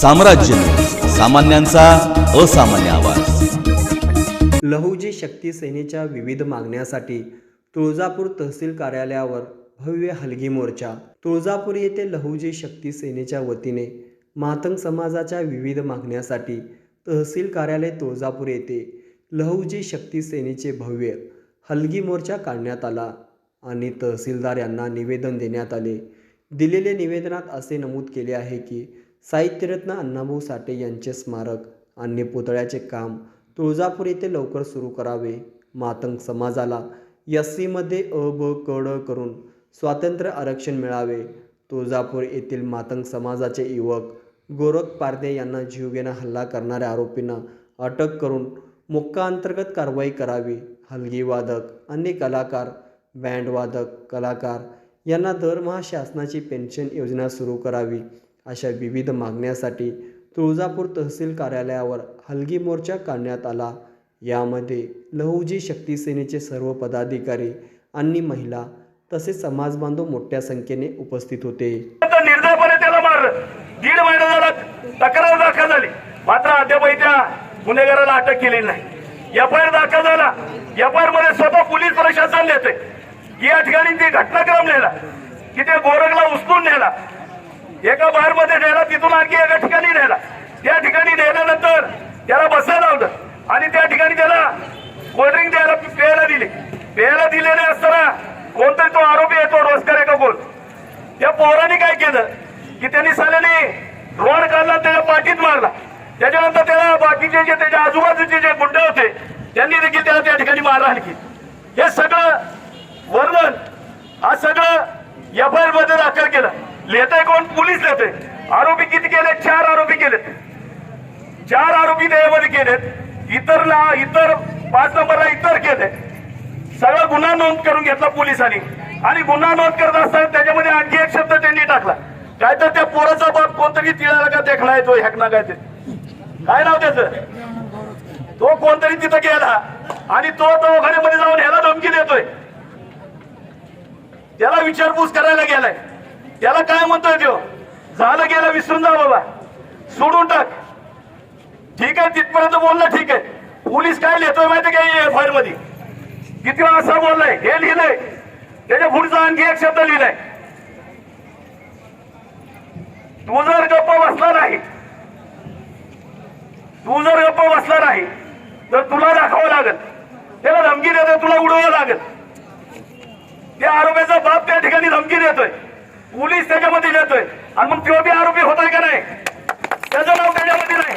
साम्राज्य. सामान्यांचा असामान्य आवाज. लहुजी शक्ती सेनेच्या विविध मागण्यासाठी तुळजापूर तहसील कार्यालयावर भव्य हलगी मोर्चा. तुळजापूर येथे लहुजी शक्ती सेनेच्या वतीने मातंग समाजाच्या विविध मागण्यासाठी तहसील कार्यालय तुळजापूर येथे लहुजी शक्ती सेनेचे भव्य हलगी मोर्चा काढण्यात आला आणि तहसीलदार यांना निवेदन देण्यात आले. दिलेल्या निवेदनात असे नमूद केले आहे की साहित्यरत्न अण्णाभाऊ साठे यांचे स्मारक आणि पुतळ्याचे काम तुळजापूर येथे लवकर सुरू करावे. मातंग समाजाला एस सीमध्ये अ ब कड करून स्वातंत्र्य आरक्षण मिळावे. तुळजापूर येथील मातंग समाजाचे युवक गोरख पारदे यांना जीवघेणा हल्ला करणाऱ्या आरोपींना अटक करून मुक्काअंतर्गत कारवाई करावी. हलगी वादक अन्य कलाकार बँडवादक कलाकार यांना दरमहा शासनाची पेन्शन योजना सुरू करावी. अशा विविध मागण्यासाठी तुळजापूर तहसील कार्यालयावर हलगी मोर्चा काढण्यात आला. यामध्ये लहुजी शक्ती सेनेचे सर्व पदाधिकारी आणि महिला तसेच समाजबांधव मोठ्या संख्येने उपस्थित होते. निर्दयपणे त्याला दीड महिना झाला तक्रार दाखल झाली. मात्र अद्यापही त्या गुन्हेगाराला अटक केलेली नाही. एफ आय आर दाखल झाला. एफ आय आरमध्ये स्वतः पोलीस प्रशासन देते या ठिकाणी ते घटनाक्रम नेला. की ते गोरखला उचलून नेला. एका बारमध्ये नेला तिथून आणखी एका ठिकाणी नेला त्या ठिकाणी नेल्यानंतर त्याला बसायला लावलं. आणि त्या ठिकाणी त्याला कोल्ड्रिंक द्यायला प्यायला दिली. प्यायला दिलेले असताना कोणतरी तो आरोपी येतो रोजगार आहे का कोण? त्या पोराने काय केलं? की त्यांनी साल्याने रोड काढला त्याच्या पाठीत मारला. त्याच्यानंतर त्याला बाकीचे जे त्याच्या आजूबाजूचे जे गुंड होते त्यांनी देखील त्याला त्या ठिकाणी मारला आणखी हे सगळं वर्णन हा सगळं एफ आय आरमध्ये दाखल केलं. लेते कोण? पोलीस देते आरोपी किती केले चार आरोपी केलेत. चार आरोपी त्यामध्ये केलेत. इतरला इतर पाच नंबरला इतर केले सगळा गुन्हा नोंद करून घेतला पोलिसांनी. आणि गुन्हा नोंद करत असताना त्याच्यामध्ये आणखी एक शब्द त्यांनी टाकला. काय तर त्या पोराचा बाप कोणतरी तिळाला का देखला येतो हेकना काय ते? काय नाव त्याचं? तो कोणतरी तिथं गेला. आणि तो दवाखान्यामध्ये जाऊन ह्याला धमकी देतोय. त्याला विचारपूस करायला गेलाय. त्याला काय म्हणतोय तो झालं गेलं विसरून जा बाबा. सोडून टाक. ठीक आहे तिथपर्यंत बोललं ठीक आहे. पोलीस काय लिहितोय माहिती काय एफ आयमध्ये? किती वेळा असं बोललाय? हे लिहिलंय. त्याच्या पुढचा आणखी एक शब्द लिहिलाय. तू जर गप्प बसला नाही तू जर गप्प बसला नाही तर तुला दाखवावं लागल. त्याला धमकी देतोय तुला उडवावं लागल. त्या आरोपीचा बाप त्या ठिकाणी धमकी देतोय. पोलीस त्याच्यामध्ये जातोय आणि मग तो बी आरोपी होताय का नाही? त्याचं नाव त्याच्यामध्ये नाही.